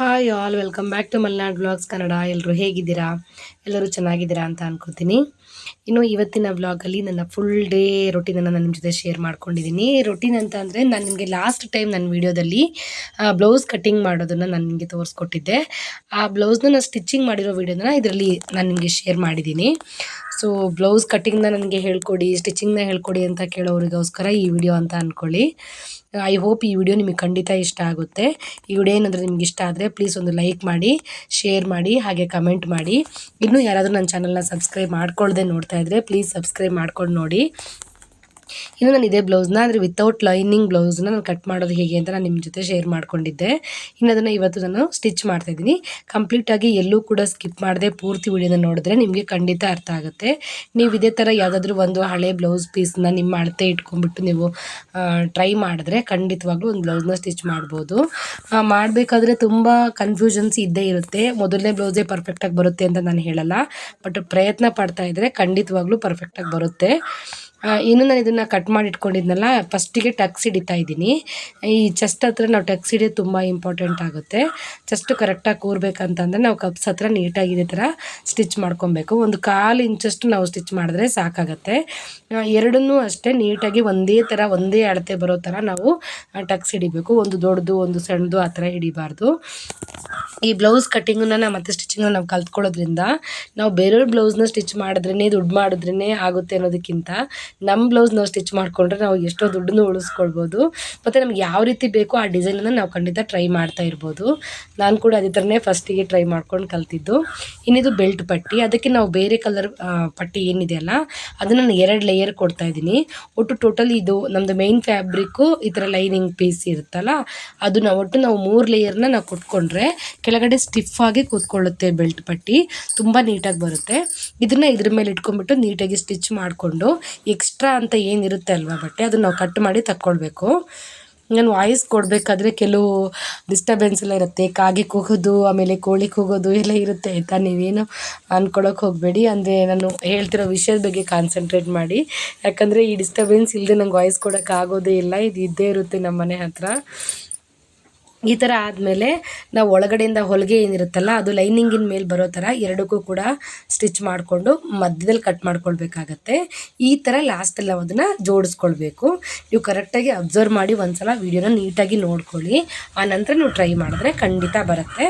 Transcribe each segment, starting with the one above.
Hi all, welcome back to Malnad vlogs Kannada. ಎಲ್ಲರೂ ಹೇಗಿದ್ದೀರಾ? ಎಲ್ಲರೂ ಚೆನ್ನಾಗಿದ್ದೀರಾ ಅಂತ ಅನ್ಕೋತೀನಿ. ಇನ್ನು ಇವತ್ತಿನ ವ್ಲಾಗಲ್ಲಿ ನನ್ನ ಫುಲ್ ಡೇ ರೊಟೀನನ್ನು ನಾನು ನಿಮ್ಮ ಜೊತೆ ಶೇರ್ ಮಾಡ್ಕೊಂಡಿದ್ದೀನಿ. ರೊಟೀನ್ ಅಂತ ಅಂದರೆ ನಾನು ನಿಮಗೆ ಲಾಸ್ಟ್ ಟೈಮ್ ನನ್ನ ವೀಡಿಯೋದಲ್ಲಿ ಬ್ಲೌಸ್ ಕಟ್ಟಿಂಗ್ ಮಾಡೋದನ್ನು ನಾನು ನಿಮಗೆ ತೋರಿಸ್ಕೊಟ್ಟಿದ್ದೆ. ಆ ಬ್ಲೌಸ್ನ ನಾನು ಸ್ಟಿಚಿಂಗ್ ಮಾಡಿರೋ ವೀಡಿಯೋನ ಇದರಲ್ಲಿ ನಾನು ನಿಮಗೆ ಶೇರ್ ಮಾಡಿದ್ದೀನಿ. ಸೊ ಬ್ಲೌಸ್ ಕಟ್ಟಿಂಗ್ನ ನನಗೆ ಹೇಳ್ಕೊಡಿ ಸ್ಟಿಚಿಂಗ್ನ ಹೇಳ್ಕೊಡಿ ಅಂತ ಕೇಳೋರಿಗೋಸ್ಕರ ಈ ವಿಡಿಯೋ ಅಂತ ಅಂದ್ಕೊಳ್ಳಿ ಐ ಹೋಪ್ ಈ ವಿಡಿಯೋ ನಿಮಗೆ ಖಂಡಿತ ಇಷ್ಟ ಆಗುತ್ತೆ. ಈ ವಿಡಿಯೋ ಏನಾದರೂ ನಿಮ್ಗೆ ಇಷ್ಟ ಆದರೆ ಪ್ಲೀಸ್ ಒಂದು ಲೈಕ್ ಮಾಡಿ ಶೇರ್ ಮಾಡಿ, ಹಾಗೆ ಕಮೆಂಟ್ ಮಾಡಿ. ಇನ್ನೂ ಯಾರಾದರೂ ನನ್ನ ಚಾನಲ್ನ ಸಬ್ಸ್ಕ್ರೈಬ್ ಮಾಡ್ಕೊಳ್ಳದೆ ನೋಡ್ತಾ ಇದ್ದರೆ ಪ್ಲೀಸ್ ಸಬ್ಸ್ಕ್ರೈಬ್ ಮಾಡ್ಕೊಂಡು ನೋಡಿ. ಇನ್ನು ನಾನು ಇದೇ ಬ್ಲೌಸ್ನ ಅಂದರೆ ವಿತೌಟ್ ಲೈನಿಂಗ್ ಬ್ಲೌಸ್ನ ನಾನು ಕಟ್ ಮಾಡೋದು ಹೇಗೆ ಅಂತ ನಾನು ನಿಮ್ಮ ಜೊತೆ ಶೇರ್ ಮಾಡ್ಕೊಂಡಿದ್ದೆ. ಇನ್ನು ಅದನ್ನು ಇವತ್ತು ನಾನು ಸ್ಟಿಚ್ ಮಾಡ್ತಾಯಿದ್ದೀನಿ ಕಂಪ್ಲೀಟಾಗಿ ಎಲ್ಲೂ ಕೂಡ ಸ್ಕಿಪ್ ಮಾಡದೆ ಪೂರ್ತಿ ವಿಡಿಯೋನ ನೋಡಿದ್ರೆ ನಿಮಗೆ ಖಂಡಿತ ಅರ್ಥ ಆಗುತ್ತೆ. ನೀವು ಇದೇ ಥರ ಯಾವುದಾದ್ರೂ ಒಂದು ಹಳೆ ಬ್ಲೌಸ್ ಪೀಸ್ನ ನಿಮ್ಮ ಅಳತೆ ಇಟ್ಕೊಂಡ್ಬಿಟ್ಟು ನೀವು ಟ್ರೈ ಮಾಡಿದ್ರೆ ಖಂಡಿತವಾಗ್ಲೂ ಒಂದು ಬ್ಲೌಸ್ನ ಸ್ಟಿಚ್ ಮಾಡ್ಬೋದು. ಮಾಡಬೇಕಾದ್ರೆ ತುಂಬ ಕನ್ಫ್ಯೂಷನ್ಸ್ ಇದ್ದೇ ಇರುತ್ತೆ. ಮೊದಲನೇ ಬ್ಲೌಸೇ ಪರ್ಫೆಕ್ಟಾಗಿ ಬರುತ್ತೆ ಅಂತ ನಾನು ಹೇಳಲ್ಲ. ಬಟ್ ಪ್ರಯತ್ನ ಪಡ್ತಾ ಇದ್ದರೆ ಖಂಡಿತವಾಗ್ಲೂ ಪರ್ಫೆಕ್ಟಾಗಿ ಬರುತ್ತೆ. ಇನ್ನು ನಾನು ಇದನ್ನು ಕಟ್ ಮಾಡಿ ಇಟ್ಕೊಂಡಿದ್ನಲ್ಲ ಫಸ್ಟಿಗೆ ಟಕ್ಸ್ ಹಿಡಿತಾ ಇದ್ದೀನಿ. ಈ ಚೆಸ್ಟ್ ಹತ್ರ ನಾವು ಟಕ್ಸ್ ಹಿಡಿಯೋದು ತುಂಬ ಇಂಪಾರ್ಟೆಂಟ್ ಆಗುತ್ತೆ. ಚೆಸ್ಟ್ ಕರೆಕ್ಟಾಗಿ ಕೂರ್ಬೇಕಂತಂದರೆ ನಾವು ಕಪ್ಸ್ ಹತ್ರ ನೀಟಾಗಿ ಥರ ಸ್ಟಿಚ್ ಮಾಡ್ಕೊಬೇಕು. ಒಂದು ಕಾಲು ಇಂಚಷ್ಟು ನಾವು ಸ್ಟಿಚ್ ಮಾಡಿದ್ರೆ ಸಾಕಾಗತ್ತೆ. ಎರಡನ್ನೂ ಅಷ್ಟೇ ನೀಟಾಗಿ ಒಂದೇ ಥರ ಒಂದೇ ಅಳತೆ ಬರೋ ಥರ ನಾವು ಟಕ್ಸ್ ಹಿಡಿಬೇಕು. ಒಂದು ದೊಡ್ಡದು, ಒಂದು ಸಣ್ಣದು ಆ ಥರ ಹಿಡಿಬಾರ್ದು. ಈ ಬ್ಲೌಸ್ ಕಟ್ಟಿಂಗನ್ನ ಮತ್ತೆ ಸ್ಟಿಚಿಂಗನ್ನ ನಾವು ಕಲ್ತ್ಕೊಳ್ಳೋದ್ರಿಂದ, ನಾವು ಬೇರೆಯವ್ರ ಬ್ಲೌಸ್ನ ಸ್ಟಿಚ್ ಮಾಡಿದ್ರೇ ದುಡ್ಡು ಮಾಡಿದ್ರೇ ಆಗುತ್ತೆ ಅನ್ನೋದಕ್ಕಿಂತ ನಮ್ಮ ಬ್ಲೌಸ್ ನಾವು ಸ್ಟಿಚ್ ಮಾಡಿಕೊಂಡ್ರೆ ನಾವು ಎಷ್ಟೋ ದುಡ್ಡನ್ನು ಉಳಿಸ್ಕೊಳ್ಬೋದು. ಮತ್ತು ನಮ್ಗೆ ಯಾವ ರೀತಿ ಬೇಕೋ ಆ ಡಿಸೈನನ್ನು ನಾವು ಖಂಡಿತ ಟ್ರೈ ಮಾಡ್ತಾ ಇರ್ಬೋದು. ನಾನು ಕೂಡ ಅದೇ ಥರನೇ ಫಸ್ಟಿಗೆ ಟ್ರೈ ಮಾಡ್ಕೊಂಡು ಕಲ್ತಿದ್ದು. ಇನ್ನಿದು ಬೆಲ್ಟ್ ಪಟ್ಟಿ. ಅದಕ್ಕೆ ನಾವು ಬೇರೆ ಕಲರ್ ಪಟ್ಟಿ ಏನಿದೆಯಲ್ಲ ಅದನ್ನು ನಾನು ಎರಡು ಲೇಯರ್ ಕೊಡ್ತಾ ಇದ್ದೀನಿ. ಒಟ್ಟು ಟೋಟಲ್ ಇದು ನಮ್ಮದು ಮೈನ್ ಫ್ಯಾಬ್ರಿಕ್ಕು ಈ ಥರ ಲೈನಿಂಗ್ ಪೀಸ್ ಇರುತ್ತಲ್ಲ, ಅದನ್ನ ಒಟ್ಟು ನಾವು ಮೂರು ಲೇಯರ್ನ ನಾವು ಕೊಟ್ಕೊಂಡ್ರೆ ಕೆಳಗಡೆ ಸ್ಟಿಫಾಗಿ ಕೂತ್ಕೊಳ್ಳುತ್ತೆ ಬೆಲ್ಟ್ ಪಟ್ಟಿ. ತುಂಬ ನೀಟಾಗಿ ಬರುತ್ತೆ. ಇದನ್ನು ಇದ್ರ ಮೇಲೆ ಇಟ್ಕೊಂಡ್ಬಿಟ್ಟು ನೀಟಾಗಿ ಸ್ಟಿಚ್ ಮಾಡಿಕೊಂಡು ಎಕ್ಸ್ಟ್ರಾ ಅಂತ ಏನಿರುತ್ತೆ ಅಲ್ವಾ ಬಟ್ಟೆ? ಅದನ್ನು ನಾವು ಕಟ್ ಮಾಡಿ ತಕ್ಕೊಳ್ಬೇಕು. ನಾನು ವಾಯ್ಸ್ ಕೊಡಬೇಕಾದ್ರೆ ಕೆಲವು ಡಿಸ್ಟರ್ಬೆನ್ಸ್ ಎಲ್ಲ ಇರುತ್ತೆ. ಕಾಗೆ ಕೂಗೋದು, ಆಮೇಲೆ ಕೋಳಿ ಕೂಗೋದು ಎಲ್ಲ ಇರುತ್ತೆ. ಆಯಿತಾ? ನೀವೇನು ಅಂದ್ಕೊಳಕ್ಕೆ ಹೋಗಬೇಡಿ. ಅಂದರೆ ನಾನು ಹೇಳ್ತಿರೋ ವಿಷಯದ ಬಗ್ಗೆ ಕಾನ್ಸಂಟ್ರೇಟ್ ಮಾಡಿ. ಯಾಕಂದರೆ ಈ ಡಿಸ್ಟರ್ಬೆನ್ಸ್ ಇಲ್ಲದೆ ನಂಗೆ ವಾಯ್ಸ್ ಕೊಡೋಕ್ಕಾಗೋದೇ ಇಲ್ಲ. ಇದು ಇದ್ದೇ ಇರುತ್ತೆ ನಮ್ಮ ಮನೆ ಹತ್ರ. ಈ ಥರ ಆದಮೇಲೆ ನಾವು ಒಳಗಡೆಯಿಂದ ಹೊಲಿಗೆ ಏನಿರುತ್ತಲ್ಲ ಅದು ಲೈನಿಂಗಿನ ಮೇಲೆ ಬರೋ ಥರ ಎರಡಕ್ಕೂ ಕೂಡ ಸ್ಟಿಚ್ ಮಾಡಿಕೊಂಡು ಮಧ್ಯದಲ್ಲಿ ಕಟ್ ಮಾಡ್ಕೊಳ್ಬೇಕಾಗತ್ತೆ. ಈ ಥರ ಲಾಸ್ಟಲ್ಲಿ ನಾವು ಅದನ್ನು ಜೋಡಿಸ್ಕೊಳ್ಬೇಕು. ನೀವು ಕರೆಕ್ಟಾಗಿ ಅಬ್ಸರ್ವ್ ಮಾಡಿ ಒಂದು ಸಲ ವೀಡಿಯೋನ ನೀಟಾಗಿ ನೋಡ್ಕೊಳ್ಳಿ. ಆ ನಂತರ ನೀವು ಟ್ರೈ ಮಾಡಿದ್ರೆ ಖಂಡಿತ ಬರುತ್ತೆ.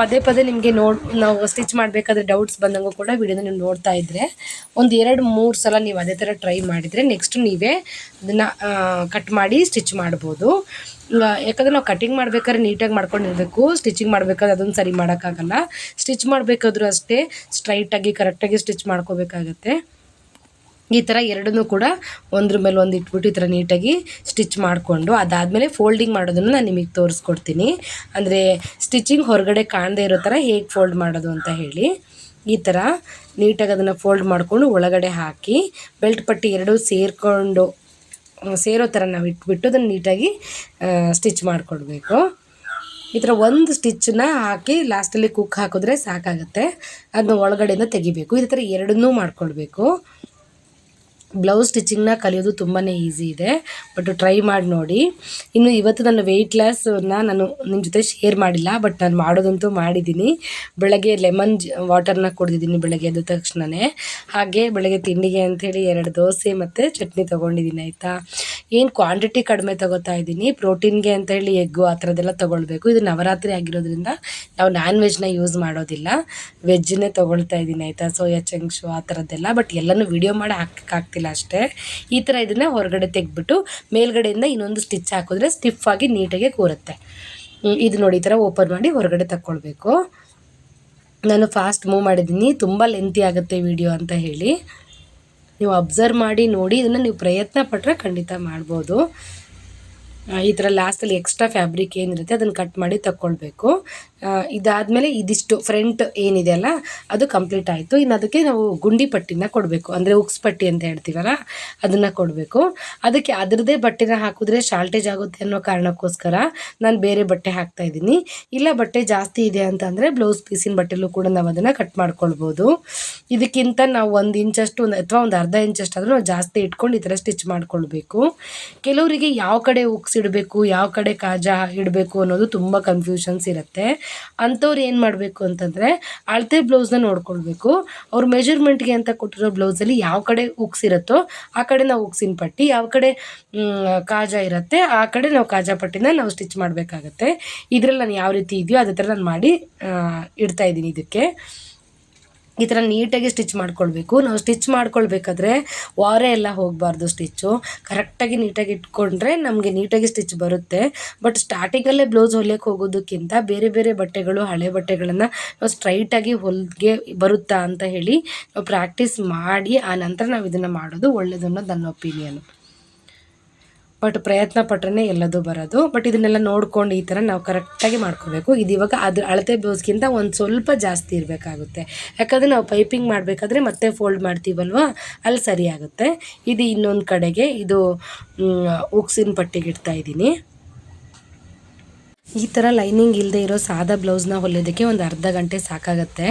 ಪದೇ ಪದೇ ನಿಮಗೆ ನೋಡ್, ನಾವು ಸ್ಟಿಚ್ ಮಾಡಬೇಕಾದ್ರೆ ಡೌಟ್ಸ್ ಬಂದಂಗೂ ಕೂಡ ವೀಡಿಯೋನ ನೀವು ನೋಡ್ತಾ ಇದ್ದರೆ ಒಂದು ಎರಡು ಮೂರು ಸಲ ನೀವು ಅದೇ ಥರ ಟ್ರೈ ಮಾಡಿದರೆ ನೆಕ್ಸ್ಟ್ ನೀವೇ ಅದನ್ನು ಕಟ್ ಮಾಡಿ ಸ್ಟಿಚ್ ಮಾಡ್ಬೋದು. ಯಾಕಂದರೆ ನಾವು ಕಟಿಂಗ್ ಮಾಡ್ಬೇಕಾದ್ರೆ ನೀಟಾಗಿ ಮಾಡ್ಕೊಂಡಿರಬೇಕು ಸ್ಟಿಚಿಂಗ್ ಮಾಡ್ಬೇಕಾದ್ರೆ ಅದನ್ನು ಸರಿ ಮಾಡೋಕ್ಕಾಗಲ್ಲ. ಸ್ಟಿಚ್ ಮಾಡಬೇಕಾದ್ರೂ ಅಷ್ಟೇ ಸ್ಟ್ರೈಟಾಗಿ ಕರೆಕ್ಟಾಗಿ ಸ್ಟಿಚ್ ಮಾಡ್ಕೋಬೇಕಾಗತ್ತೆ. ಈ ಥರ ಎರಡನ್ನೂ ಕೂಡ ಒಂದ್ರ ಮೇಲೆ ಒಂದು ಇಟ್ಬಿಟ್ಟು ಈ ಥರ ನೀಟಾಗಿ ಸ್ಟಿಚ್ ಮಾಡಿಕೊಂಡು, ಅದಾದಮೇಲೆ ಫೋಲ್ಡಿಂಗ್ ಮಾಡೋದನ್ನು ನಾನು ನಿಮಗೆ ತೋರಿಸ್ಕೊಡ್ತೀನಿ. ಅಂದರೆ ಸ್ಟಿಚಿಂಗ್ ಹೊರಗಡೆ ಕಾಣದೇ ಇರೋ ಥರ ಹೇಗೆ ಫೋಲ್ಡ್ ಮಾಡೋದು ಅಂತ ಹೇಳಿ. ಈ ಥರ ನೀಟಾಗಿ ಅದನ್ನು ಫೋಲ್ಡ್ ಮಾಡಿಕೊಂಡು ಒಳಗಡೆ ಹಾಕಿ ಬೆಲ್ಟ್ ಪಟ್ಟಿ ಎರಡೂ ಸೇರಿಕೊಂಡು ಸೇರೋ ಥರ ನಾವು ಇಟ್ಬಿಟ್ಟು ಅದನ್ನು ನೀಟಾಗಿ ಸ್ಟಿಚ್ ಮಾಡಿಕೊಡ್ಬೇಕು. ಈ ಥರ ಒಂದು ಸ್ಟಿಚ್ಚನ್ನ ಹಾಕಿ ಲಾಸ್ಟಲ್ಲಿ ಕುಕ್ ಹಾಕಿದ್ರೆ ಸಾಕಾಗುತ್ತೆ. ಅದನ್ನ ಒಳಗಡೆಯಿಂದ ತೆಗಿಬೇಕು. ಇದೇ ಥರ ಎರಡನ್ನೂ ಮಾಡ್ಕೊಳ್ಬೇಕು ಬ್ಲೌಸ್ ಸ್ಟಿಚಿಂಗ್ನ ಕಲಿಯೋದು ತುಂಬಾ ಈಸಿ ಇದೆ ಬಟ್ ಟ್ರೈ ಮಾಡಿ ನೋಡಿ. ಇನ್ನು ಇವತ್ತು ನನ್ನ ವೆಯ್ಟ್ ಲಾಸನ್ನ ನಾನು ನಿಮ್ಮ ಜೊತೆ ಶೇರ್ ಮಾಡಿಲ್ಲ ಬಟ್ ನಾನು ಮಾಡೋದಂತೂ ಮಾಡಿದ್ದೀನಿ. ಬೆಳಗ್ಗೆ ಲೆಮನ್ ವಾಟರ್ನ ಕುಡಿದಿದ್ದೀನಿ ಬೆಳಗ್ಗೆ ಎದ್ದ ತಕ್ಷಣವೇ ಹಾಗೆ ಬೆಳಗ್ಗೆ ತಿಂಡಿಗೆ ಅಂಥೇಳಿ ಎರಡು ದೋಸೆ ಮತ್ತು ಚಟ್ನಿ ತೊಗೊಂಡಿದ್ದೀನಿ, ಆಯಿತಾ? ಏನು ಕ್ವಾಂಟಿಟಿ ಕಡಿಮೆ ತೊಗೋತಾ ಇದ್ದೀನಿ ಪ್ರೋಟೀನ್ಗೆ ಅಂತ ಹೇಳಿ ಎಗ್ಗು ಆ ಥರದ್ದೆಲ್ಲ ತೊಗೊಳ್ಬೇಕು. ಇದು ನವರಾತ್ರಿ ಆಗಿರೋದ್ರಿಂದ ನಾವು ನಾನ್ ವೆಜ್ನ ಯೂಸ್ ಮಾಡೋದಿಲ್ಲ. ವೆಜ್ಜನ್ನೇ ತೊಗೊಳ್ತಾ ಇದ್ದೀನಿ, ಆಯಿತಾ? ಸೋಯಾ ಚಂಕ್ಷು ಆ ಥರದ್ದೆಲ್ಲ ಬಟ್ ಎಲ್ಲನೂ ವಿಡಿಯೋ ಮಾಡಿ ಹಾಕೋಕ್ಕಾಗ್ತಿಲ್ಲ ಅಷ್ಟೇ. ಈ ಥರ ಇದನ್ನು ಹೊರಗಡೆ ತೆಗೆದ್ಬಿಟ್ಟು ಮೇಲ್ಗಡೆಯಿಂದ ಇನ್ನೊಂದು ಸ್ಟಿಚ್ ಹಾಕಿದ್ರೆ ಸ್ಟಿಫಾಗಿ ನೀಟಾಗಿ ಕೂರುತ್ತೆ. ಇದು ನೋಡಿ ಈ ಥರ ಓಪನ್ ಮಾಡಿ ಹೊರಗಡೆ ತಕ್ಕೊಳ್ಬೇಕು. ನಾನು ಫಾಸ್ಟ್ ಮೂವ್ ಮಾಡಿದ್ದೀನಿ, ತುಂಬ ಲೆಂತಿ ಆಗುತ್ತೆ ವಿಡಿಯೋ ಅಂತ ಹೇಳಿ. ನೀವು ಅಬ್ಸರ್ವ್ ಮಾಡಿ ನೋಡಿ, ಇದನ್ನು ನೀವು ಪ್ರಯತ್ನ ಪಟ್ಟರೆ ಖಂಡಿತ ಮಾಡ್ಬೋದು. ಈ ಥರ ಲಾಸ್ಟಲ್ಲಿ ಎಕ್ಸ್ಟ್ರಾ ಫ್ಯಾಬ್ರಿಕ್ ಏನಿರುತ್ತೆ ಅದನ್ನು ಕಟ್ ಮಾಡಿ ತಗೊಳ್ಬೇಕು ಇದಾದಮೇಲೆ ಇದಿಷ್ಟು ಫ್ರಂಟ್ ಏನಿದೆ ಅಲ್ಲ, ಅದು ಕಂಪ್ಲೀಟ್ ಆಯಿತು. ಇನ್ನು ಅದಕ್ಕೆ ನಾವು ಗುಂಡಿ ಪಟ್ಟಿನ ಕೊಡಬೇಕು. ಅಂದರೆ ಉಕ್ಸ್ ಪಟ್ಟಿ ಅಂತ ಹೇಳ್ತೀವಲ್ಲ, ಅದನ್ನು ಕೊಡಬೇಕು. ಅದಕ್ಕೆ ಅದರದ್ದೇ ಬಟ್ಟೆನ ಹಾಕಿದ್ರೆ ಶಾರ್ಟೇಜ್ ಆಗುತ್ತೆ ಅನ್ನೋ ಕಾರಣಕ್ಕೋಸ್ಕರ ನಾನು ಬೇರೆ ಬಟ್ಟೆ ಹಾಕ್ತಾ ಇದ್ದೀನಿ. ಇಲ್ಲ ಬಟ್ಟೆ ಜಾಸ್ತಿ ಇದೆ ಅಂತಂದರೆ ಬ್ಲೌಸ್ ಪೀಸಿನ ಬಟ್ಟೆಲ್ಲೂ ಕೂಡ ನಾವು ಅದನ್ನು ಕಟ್ ಮಾಡ್ಕೊಳ್ಬೋದು. ಇದಕ್ಕಿಂತ ನಾವು ಒಂದು ಇಂಚಷ್ಟು ಒಂದು ಅಥವಾ ಒಂದು ಅರ್ಧ ಇಂಚಷ್ಟಾದರೂ ನಾವು ಜಾಸ್ತಿ ಇಟ್ಕೊಂಡು ಈ ಥರ ಸ್ಟಿಚ್ ಮಾಡ್ಕೊಳ್ಬೇಕು. ಕೆಲವರಿಗೆ ಯಾವ ಕಡೆ ಉಕ್ಸ್ ಇಡಬೇಕು, ಯಾವ ಕಡೆ ಕಾಜಾ ಇಡಬೇಕು ಅನ್ನೋದು ತುಂಬ ಕನ್ಫ್ಯೂಷನ್ಸ್ ಇರುತ್ತೆ. ಅಂಥವ್ರು ಏನು ಮಾಡಬೇಕು ಅಂತಂದರೆ ಅಳತೆ ಬ್ಲೌಸ್ನ ನೋಡ್ಕೊಳ್ಬೇಕು. ಅವ್ರ ಮೆಜರ್ಮೆಂಟ್ಗೆ ಅಂತ ಕೊಟ್ಟಿರೋ ಬ್ಲೌಸಲ್ಲಿ ಯಾವ ಕಡೆ ಉಕ್ಸ್ ಇರುತ್ತೋ ಆ ಕಡೆ ನಾವು ಉಕ್ಸಿನ ಪಟ್ಟಿ, ಯಾವ ಕಡೆ ಕಾಜಾ ಇರುತ್ತೆ ಆ ಕಡೆ ನಾವು ಕಾಜಾ ಪಟ್ಟಿನ ನಾವು ಸ್ಟಿಚ್ ಮಾಡಬೇಕಾಗತ್ತೆ. ಇದರಲ್ಲಿ ನಾನು ಯಾವ ರೀತಿ ಇದೆಯೋ ಅದೇ ಥರ ನಾನು ಮಾಡಿ ಇಡ್ತಾ ಇದ್ದೀನಿ ಇದಕ್ಕೆ. ಈ ಥರ ನೀಟಾಗಿ ಸ್ಟಿಚ್ ಮಾಡ್ಕೊಳ್ಬೇಕು. ನಾವು ಸ್ಟಿಚ್ ಮಾಡ್ಕೊಳ್ಬೇಕಾದ್ರೆ ವಾರೆ ಎಲ್ಲ ಹೋಗಬಾರ್ದು ಸ್ಟಿಚ್ಚು. ಕರೆಕ್ಟಾಗಿ ನೀಟಾಗಿ ಇಟ್ಕೊಂಡ್ರೆ ನಮಗೆ ನೀಟಾಗಿ ಸ್ಟಿಚ್ ಬರುತ್ತೆ. ಬಟ್ ಸ್ಟಾರ್ಟಿಂಗಲ್ಲೇ ಬ್ಲೌಸ್ ಹೊಲಿಯೋಕ್ಕೆ ಹೋಗೋದಕ್ಕಿಂತ ಬೇರೆ ಬೇರೆ ಬಟ್ಟೆಗಳು, ಹಳೆ ಬಟ್ಟೆಗಳನ್ನು ನಾವು ಸ್ಟ್ರೈಟಾಗಿ ಹೊಲಿಗೆ ಬರುತ್ತಾ ಅಂತ ಹೇಳಿ ನಾವು ಪ್ರಾಕ್ಟೀಸ್ ಮಾಡಿ, ಆ ನಂತರ ನಾವು ಇದನ್ನು ಮಾಡೋದು ಒಳ್ಳೆಯದು ನನ್ನ ಒಪಿನಿಯನು ಬಟ್ ಪ್ರಯತ್ನ ಪಟ್ರೆ ಎಲ್ಲದೂ ಬರೋದು. ಬಟ್ ಇದನ್ನೆಲ್ಲ ನೋಡ್ಕೊಂಡು ಈ ಥರ ನಾವು ಕರೆಕ್ಟಾಗಿ ಮಾಡ್ಕೋಬೇಕು. ಇದು ಇವಾಗ ಅದ್ರ ಅಳತೆ ಬ್ಲೌಸ್ಗಿಂತ ಒಂದು ಸ್ವಲ್ಪ ಜಾಸ್ತಿ ಇರಬೇಕಾಗುತ್ತೆ. ಯಾಕಂದರೆ ನಾವು ಪೈಪಿಂಗ್ ಮಾಡಬೇಕಾದ್ರೆ ಮತ್ತೆ ಫೋಲ್ಡ್ ಮಾಡ್ತೀವಲ್ವ? ಅಲ್ಲಿ ಸರಿಯಾಗುತ್ತೆ. ಇದು ಇನ್ನೊಂದು ಕಡೆಗೆ ಇದು ಉಕ್ಸಿನ ಪಟ್ಟಿಗೆ ಇಡ್ತಾ ಇದ್ದೀನಿ. ಈ ಥರ ಲೈನಿಂಗ್ ಇಲ್ಲದೆ ಇರೋ ಸಾದಾ ಬ್ಲೌಸ್ನ ಹೊಲಿಯೋದಕ್ಕೆ ಒಂದು ಅರ್ಧ ಗಂಟೆ ಸಾಕಾಗುತ್ತೆ.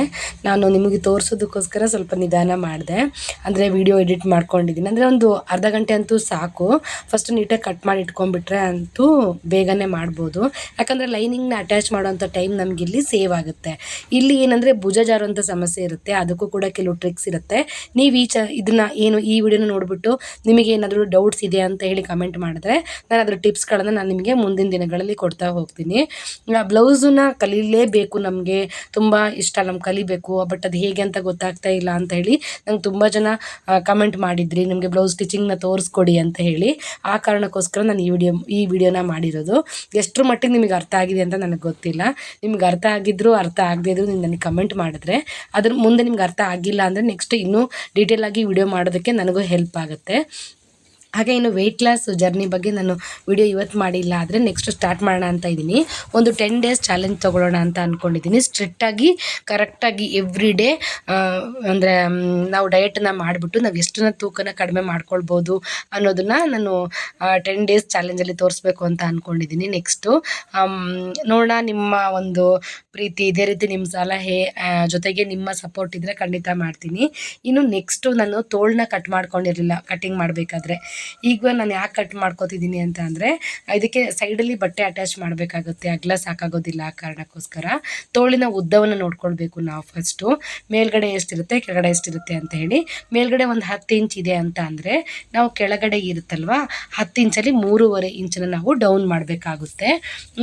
ನಾನು ನಿಮಗೆ ತೋರಿಸೋದಕ್ಕೋಸ್ಕರ ಸ್ವಲ್ಪ ನಿಧಾನ ಮಾಡಿದೆ. ಅಂದರೆ ವಿಡಿಯೋ ಎಡಿಟ್ ಮಾಡ್ಕೊಂಡಿದ್ದೀನಿ ಅಂದರೆ ಒಂದು ಅರ್ಧ ಗಂಟೆ ಅಂತೂ ಸಾಕು. ಫಸ್ಟ್ ನೀಟಾಗಿ ಕಟ್ ಮಾಡಿ ಇಟ್ಕೊಂಡ್ಬಿಟ್ರೆ ಅಂತೂ ಬೇಗನೆ ಮಾಡ್ಬೋದು. ಯಾಕಂದರೆ ಲೈನಿಂಗ್ನ ಅಟ್ಯಾಚ್ ಮಾಡೋವಂಥ ಟೈಮ್ ನಮಗಿಲ್ಲಿ ಸೇವ್ ಆಗುತ್ತೆ. ಇಲ್ಲಿ ಏನಂದರೆ ಭುಜ ಜಾರುವಂಥ ಸಮಸ್ಯೆ ಇರುತ್ತೆ. ಅದಕ್ಕೂ ಕೂಡ ಕೆಲವು ಟ್ರಿಕ್ಸ್ ಇರುತ್ತೆ. ನೀವು ಈ ಚ ಇದನ್ನು ಏನು ಈ ವಿಡಿಯೋನ ನೋಡಿಬಿಟ್ಟು ನಿಮಗೆ ಏನಾದರೂ ಡೌಟ್ಸ್ ಇದೆ ಅಂತ ಹೇಳಿ ಕಮೆಂಟ್ ಮಾಡಿದ್ರೆ ನಾನು ಅದರ ಟಿಪ್ಸ್ಗಳನ್ನು ನಾನು ನಿಮಗೆ ಮುಂದಿನ ದಿನಗಳಲ್ಲಿ ಕೊಡ್ತಾ ಹೋಗ್ತೀನಿ. ಆ ಬ್ಲೌಸನ್ನ ಕಲೀಲೇಬೇಕು ನಮಗೆ. ತುಂಬ ಇಷ್ಟ ನಮ್ಗೆ ಕಲಿಬೇಕು. ಬಟ್ ಅದು ಹೇಗೆ ಅಂತ ಗೊತ್ತಾಗ್ತಾ ಇಲ್ಲ ಅಂತ ಹೇಳಿ ನಂಗೆ ತುಂಬ ಜನ ಕಮೆಂಟ್ ಮಾಡಿದ್ರಿ. ನಿಮಗೆ ಬ್ಲೌಸ್ ಸ್ಟಿಚಿಂಗ್ನ ತೋರಿಸ್ಕೊಡಿ ಅಂತ ಹೇಳಿ. ಆ ಕಾರಣಕ್ಕೋಸ್ಕರ ನಾನು ಈ ವಿಡಿಯೋ, ಈ ವಿಡಿಯೋನ ಮಾಡಿರೋದು. ಎಷ್ಟರ ಮಟ್ಟಿಗೆ ನಿಮಗೆ ಅರ್ಥ ಆಗಿದೆ ಅಂತ ನನಗೆ ಗೊತ್ತಿಲ್ಲ. ನಿಮ್ಗೆ ಅರ್ಥ ಆಗಿದ್ರು ಅರ್ಥ ಆಗದೇ ಇದ್ರು ನೀವು ನನಗೆ ಕಮೆಂಟ್ ಮಾಡಿದ್ರೆ ಅದ್ರ ಮುಂದೆ ನಿಮ್ಗೆ ಅರ್ಥ ಆಗಿಲ್ಲ ಅಂದರೆ ನೆಕ್ಸ್ಟ್ ಇನ್ನೂ ಡೀಟೇಲಾಗಿ ವಿಡಿಯೋ ಮಾಡೋದಕ್ಕೆ ನನಗೂ ಹೆಲ್ಪ್ ಆಗುತ್ತೆ. ಹಾಗೆ ಇನ್ನು ವೆಯ್ಟ್ ಲಾಸ್ ಜರ್ನಿ ಬಗ್ಗೆ ನಾನು ವಿಡಿಯೋ ಇವತ್ತು ಮಾಡಿಲ್ಲ, ಆದರೆ ನೆಕ್ಸ್ಟ್ ಸ್ಟಾರ್ಟ್ ಮಾಡೋಣ ಅಂತ ಇದ್ದೀನಿ. ಒಂದು ಟೆನ್ ಡೇಸ್ ಚಾಲೆಂಜ್ ತೊಗೊಳ್ಳೋಣ ಅಂತ ಅಂದ್ಕೊಂಡಿದ್ದೀನಿ ಸ್ಟ್ರಿಕ್ಟಾಗಿ ಕರೆಕ್ಟಾಗಿ ಎವ್ರಿ ಡೇ ಅಂದರೆ ನಾವು ಡಯಟನ್ನು ಮಾಡಿಬಿಟ್ಟು ನಾವು ಎಷ್ಟನ್ನ ತೂಕನ ಕಡಿಮೆ ಮಾಡ್ಕೊಳ್ಬೋದು ಅನ್ನೋದನ್ನು ನಾನು ಟೆನ್ ಡೇಸ್ ಚಾಲೆಂಜಲ್ಲಿ ತೋರಿಸ್ಬೇಕು ಅಂತ ಅಂದ್ಕೊಂಡಿದ್ದೀನಿ ನೆಕ್ಸ್ಟು ನೋಡೋಣ ನಿಮ್ಮ ಒಂದು ಪ್ರೀತಿ, ಇದೇ ರೀತಿ ನಿಮ್ಮ ಸಲಹೆ ಜೊತೆಗೆ ನಿಮ್ಮ ಸಪೋರ್ಟ್ ಇದ್ದರೆ ಖಂಡಿತ ಮಾಡ್ತೀನಿ. ಇನ್ನು ನೆಕ್ಸ್ಟು ನಾನು ತೋಳನ್ನ ಕಟ್ ಮಾಡ್ಕೊಂಡಿರಲಿಲ್ಲ ಕಟ್ಟಿಂಗ್ ಮಾಡಬೇಕಾದ್ರೆ. ಈಗ ನಾನು ಯಾಕೆ ಕಟ್ ಮಾಡ್ಕೋತಿದ್ದೀನಿ ಅಂತ ಅಂದರೆ, ಇದಕ್ಕೆ ಸೈಡಲ್ಲಿ ಬಟ್ಟೆ ಅಟ್ಯಾಚ್ ಮಾಡಬೇಕಾಗುತ್ತೆ. ಅಗಲ ಸಾಕಾಗೋದಿಲ್ಲ ಆ ಕಾರಣಕ್ಕೋಸ್ಕರ. ತೋಳಿನ ಉದ್ದವನ್ನು ನೋಡ್ಕೊಳ್ಬೇಕು ನಾವು ಫಸ್ಟು ಮೇಲ್ಗಡೆ ಎಷ್ಟಿರುತ್ತೆ, ಕೆಳಗಡೆ ಎಷ್ಟಿರುತ್ತೆ ಅಂತ ಹೇಳಿ. ಮೇಲ್ಗಡೆ ಒಂದು ಹತ್ತು ಇಂಚ್ ಇದೆ ಅಂತ ಅಂದರೆ, ನಾವು ಕೆಳಗಡೆ ಇರುತ್ತಲ್ವ, ಹತ್ತು ಇಂಚಲ್ಲಿ ಮೂರುವರೆ ಇಂಚನ್ನ ನಾವು ಡೌನ್ ಮಾಡಬೇಕಾಗುತ್ತೆ.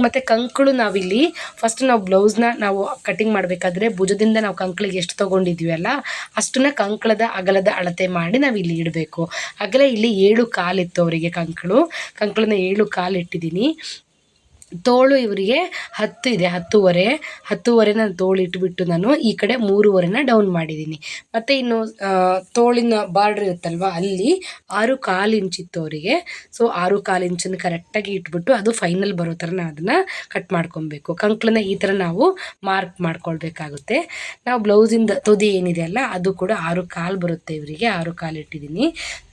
ಮತ್ತು ಕಂಕಳು ನಾವಿಲ್ಲಿ ಫಸ್ಟ್ ನಾವು ಬ್ಲೌಸ್ನ ನಾವು ಕಟಿಂಗ್ ಮಾಡಬೇಕಾದ್ರೆ, ಭುಜದಿಂದ ನಾವು ಕಂಕಳಿಗೆ ಎಷ್ಟು ತೊಗೊಂಡಿದ್ವಿ ಅಲ್ಲ, ಅಷ್ಟನ್ನ ಕಂಕಳದ ಅಗಲದ ಅಳತೆ ಮಾಡಿ ನಾವು ಇಲ್ಲಿ ಇಡಬೇಕು. ಅಗಲ ಇಲ್ಲಿ ಏಳು ಕಾಲಿತ್ತು ಅವರಿಗೆ ಕಂಕಳು. ಕಂಕಳನ್ನ ಏಳು ಕಾಲು ಇಟ್ಟಿದ್ದೀನಿ ತೋಳು ಇವರಿಗೆ ಹತ್ತು ಇದೆ, ಹತ್ತುವರೆ. ಹತ್ತುವರೆ ನಾನು ತೋಳು ಇಟ್ಬಿಟ್ಟು ನಾನು ಈ ಕಡೆ ಮೂರುವರೆನ ಡೌನ್ ಮಾಡಿದ್ದೀನಿ. ಮತ್ತು ಇನ್ನು ತೋಳಿನ ಬಾರ್ಡ್ರ್ ಇರುತ್ತಲ್ವ, ಅಲ್ಲಿ ಆರು ಕಾಲು ಇಂಚಿತ್ತು ಅವರಿಗೆ. ಸೊ ಆರು ಕಾಲು ಇಂಚನ್ನು ಕರೆಕ್ಟಾಗಿ ಇಟ್ಬಿಟ್ಟು ಅದು ಫೈನಲ್ ಬರೋ ಥರ ನಾನು ಅದನ್ನು ಕಟ್ ಮಾಡ್ಕೊಬೇಕು. ಕಂಕ್ಳನ್ನ ಈ ಥರ ನಾವು ಮಾರ್ಕ್ ಮಾಡ್ಕೊಳ್ಬೇಕಾಗುತ್ತೆ. ನಾವು ಬ್ಲೌಸಿಂದ ತುದಿ ಏನಿದೆ ಅಲ್ಲ, ಅದು ಕೂಡ ಆರು ಕಾಲು ಬರುತ್ತೆ ಇವರಿಗೆ, ಆರು ಕಾಲು ಇಟ್ಟಿದ್ದೀನಿ.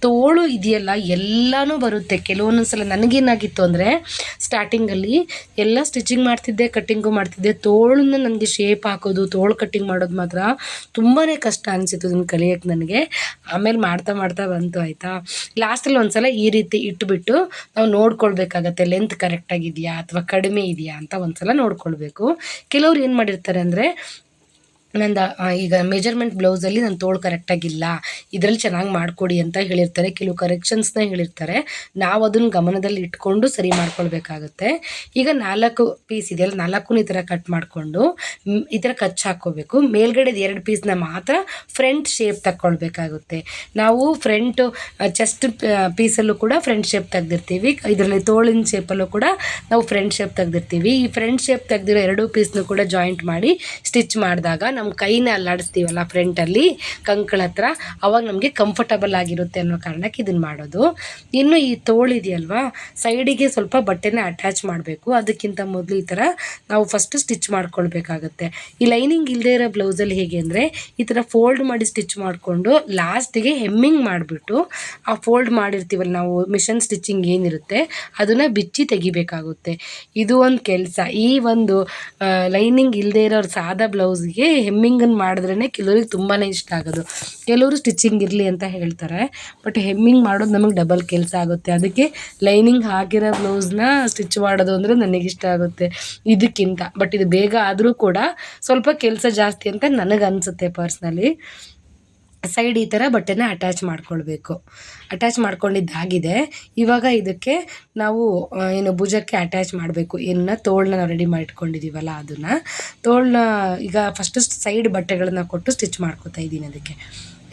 ತೋಳು ಇದೆಯಲ್ಲ, ಎಲ್ಲನೂ ಬರುತ್ತೆ. ಕೆಲವೊಂದೊಂದು ಸಲ ನನಗೇನಾಗಿತ್ತು ಅಂದರೆ ಸ್ಟಾರ್ಟಿಂಗಲ್ಲಿ ಎಲ್ಲ ಸ್ಟಿಚಿಂಗ್ ಮಾಡ್ತಿದ್ದೆ, ಕಟ್ಟಿಂಗು ಮಾಡ್ತಿದ್ದೆ. ತೋಳನ್ನ ನನಗೆ ಶೇಪ್ ಹಾಕೋದು, ತೋಳು ಕಟ್ಟಿಂಗ್ ಮಾಡೋದು ಮಾತ್ರ ತುಂಬಾ ಕಷ್ಟ ಅನಿಸಿತ್ತು ಅದನ್ನು ಕಲಿಯೋಕ್ಕೆ ನನಗೆ. ಆಮೇಲೆ ಮಾಡ್ತಾ ಮಾಡ್ತಾ ಬಂತು ಆಯಿತಾ. ಲಾಸ್ಟಲ್ಲಿ ಒಂದು ಸಲ ಈ ರೀತಿ ಇಟ್ಬಿಟ್ಟು ನಾವು ನೋಡ್ಕೊಳ್ಬೇಕಾಗತ್ತೆ ಲೆಂತ್ ಕರೆಕ್ಟಾಗಿದೆಯಾ ಅಥವಾ ಕಡಿಮೆ ಇದೆಯಾ ಅಂತ ಒಂದು ಸಲ ನೋಡ್ಕೊಳ್ಬೇಕು. ಕೆಲವ್ರು ಏನು ಮಾಡಿರ್ತಾರೆ ಅಂದರೆ ನಂದು ಈಗ ಮೆಜರ್ಮೆಂಟ್ ಬ್ಲೌಸಲ್ಲಿ ನನ್ನ ತೋಳು ಕರೆಕ್ಟಾಗಿಲ್ಲ ಇದರಲ್ಲಿ ಚೆನ್ನಾಗಿ ಮಾಡಿಕೊಡಿ ಅಂತ ಹೇಳಿರ್ತಾರೆ. ಕೆಲವು ಕರೆಕ್ಷನ್ಸ್ನ ಹೇಳಿರ್ತಾರೆ. ನಾವು ಅದನ್ನು ಗಮನದಲ್ಲಿ ಇಟ್ಕೊಂಡು ಸರಿ ಮಾಡ್ಕೊಳ್ಬೇಕಾಗುತ್ತೆ. ಈಗ ನಾಲ್ಕು ಪೀಸ್ ಇದೆಯಲ್ಲ ನಾಲ್ಕು ಈ ಥರ ಕಟ್ ಮಾಡಿಕೊಂಡು ಈ ಥರ ಕಚ್ ಹಾಕ್ಕೋಬೇಕು. ಮೇಲ್ಗಡೆದು ಎರಡು ಪೀಸ್ನ ಮಾತ್ರ ಫ್ರಂಟ್ ಶೇಪ್ ತಗೊಳ್ಬೇಕಾಗುತ್ತೆ ನಾವು ಫ್ರಂಟ್ ಚೆಸ್ಟ್ ಪೀಸಲ್ಲೂ ಕೂಡ ಫ್ರಂಟ್ ಶೇಪ್ ತೆಗ್ದಿರ್ತೀವಿ. ಇದರಲ್ಲಿ ತೋಳಿನ ಶೇಪಲ್ಲೂ ಕೂಡ ನಾವು ಫ್ರಂಟ್ ಶೇಪ್ ತೆಗ್ದಿರ್ತೀವಿ. ಈ ಫ್ರಂಟ್ ಶೇಪ್ ತೆಗ್ದಿರೋ ಎರಡೂ ಪೀಸ್ನು ಕೂಡ ಜಾಯಿಂಟ್ ಮಾಡಿ ಸ್ಟಿಚ್ ಮಾಡಿದಾಗ ನಮ್ಮ ಕೈನ ಅಲ್ಲಾಡಿಸ್ತೀವಲ್ಲ ಫ್ರಂಟಲ್ಲಿ ಕಂಕಳ ಹತ್ರ, ಅವಾಗ ನಮಗೆ ಕಂಫರ್ಟಬಲ್ ಆಗಿರುತ್ತೆ ಅನ್ನೋ ಕಾರಣಕ್ಕೆ ಇದನ್ನು ಮಾಡೋದು. ಇನ್ನು ಈ ತೋಳಿದೆಯಲ್ವಾ ಸೈಡಿಗೆ ಸ್ವಲ್ಪ ಬಟ್ಟೆನ ಅಟ್ಯಾಚ್ ಮಾಡಬೇಕು. ಅದಕ್ಕಿಂತ ಮೊದಲು ಈ ಥರ ನಾವು ಫಸ್ಟ್ ಸ್ಟಿಚ್ ಮಾಡ್ಕೊಳ್ಬೇಕಾಗುತ್ತೆ. ಈ ಲೈನಿಂಗ್ ಇಲ್ಲದೇ ಇರೋ ಬ್ಲೌಸಲ್ಲಿ ಹೇಗೆ ಅಂದರೆ, ಈ ಥರ ಫೋಲ್ಡ್ ಮಾಡಿ ಸ್ಟಿಚ್ ಮಾಡಿಕೊಂಡು ಲಾಸ್ಟಿಗೆ ಹೆಮ್ಮಿಂಗ್ ಮಾಡಿಬಿಟ್ಟು, ಆ ಫೋಲ್ಡ್ ಮಾಡಿರ್ತೀವಲ್ಲ ನಾವು ಮಿಷನ್ ಸ್ಟಿಚಿಂಗ್ ಏನಿರುತ್ತೆ, ಅದನ್ನು ಬಿಚ್ಚಿ ತೆಗಿಬೇಕಾಗುತ್ತೆ. ಇದು ಒಂದು ಕೆಲಸ. ಈ ಒಂದು ಲೈನಿಂಗ್ ಇಲ್ಲದೇ ಇರೋರು ಸಾದಾ ಬ್ಲೌಸ್ಗೆ ಹೆಮ್ಮಿಂಗನ್ನು ಮಾಡಿದ್ರೇ ಕೆಲವ್ರಿಗೆ ತುಂಬಾ ಇಷ್ಟ ಆಗೋದು. ಕೆಲವರು ಸ್ಟಿಚಿಂಗ್ ಇರಲಿ ಅಂತ ಹೇಳ್ತಾರೆ ಬಟ್ ಹೆಮ್ಮಿಂಗ್ ಮಾಡೋದು ನಮಗೆ ಡಬಲ್ ಕೆಲಸ ಆಗುತ್ತೆ. ಅದಕ್ಕೆ ಲೈನಿಂಗ್ ಹಾಕಿರೋ ಬ್ಲೌಸ್ನ ಸ್ಟಿಚ್ ಮಾಡೋದು ಅಂದರೆ ಇಷ್ಟ ಆಗುತ್ತೆ ಇದಕ್ಕಿಂತ. ಬಟ್ ಇದು ಬೇಗ ಆದರೂ ಕೂಡ ಸ್ವಲ್ಪ ಕೆಲಸ ಜಾಸ್ತಿ ಅಂತ ನನಗೆ ಅನಿಸುತ್ತೆ ಪರ್ಸ್ನಲಿ ಸೈಡ್ ಈ ಥರ ಬಟ್ಟೆನ ಅಟ್ಯಾಚ್ ಮಾಡ್ಕೊಳ್ಬೇಕು. ಅಟ್ಯಾಚ್ ಮಾಡ್ಕೊಂಡಿದ್ದಾಗಿದೆ. ಇವಾಗ ಇದಕ್ಕೆ ನಾವು ಏನು ಭುಜಕ್ಕೆ ಅಟ್ಯಾಚ್ ಮಾಡಬೇಕು. ಏನನ್ನ ತೋಳನ್ನ ನಾವು ರೆಡಿ ಮಾಡಿಟ್ಕೊಂಡಿದ್ದೀವಲ್ಲ ಅದನ್ನು. ತೋಳನ್ನ ಈಗ ಫಸ್ಟ್ ಸೈಡ್ ಬಟ್ಟೆಗಳನ್ನ ಕೊಟ್ಟು ಸ್ಟಿಚ್ ಮಾಡ್ಕೊತಾ ಇದ್ದೀನಿ ಅದಕ್ಕೆ.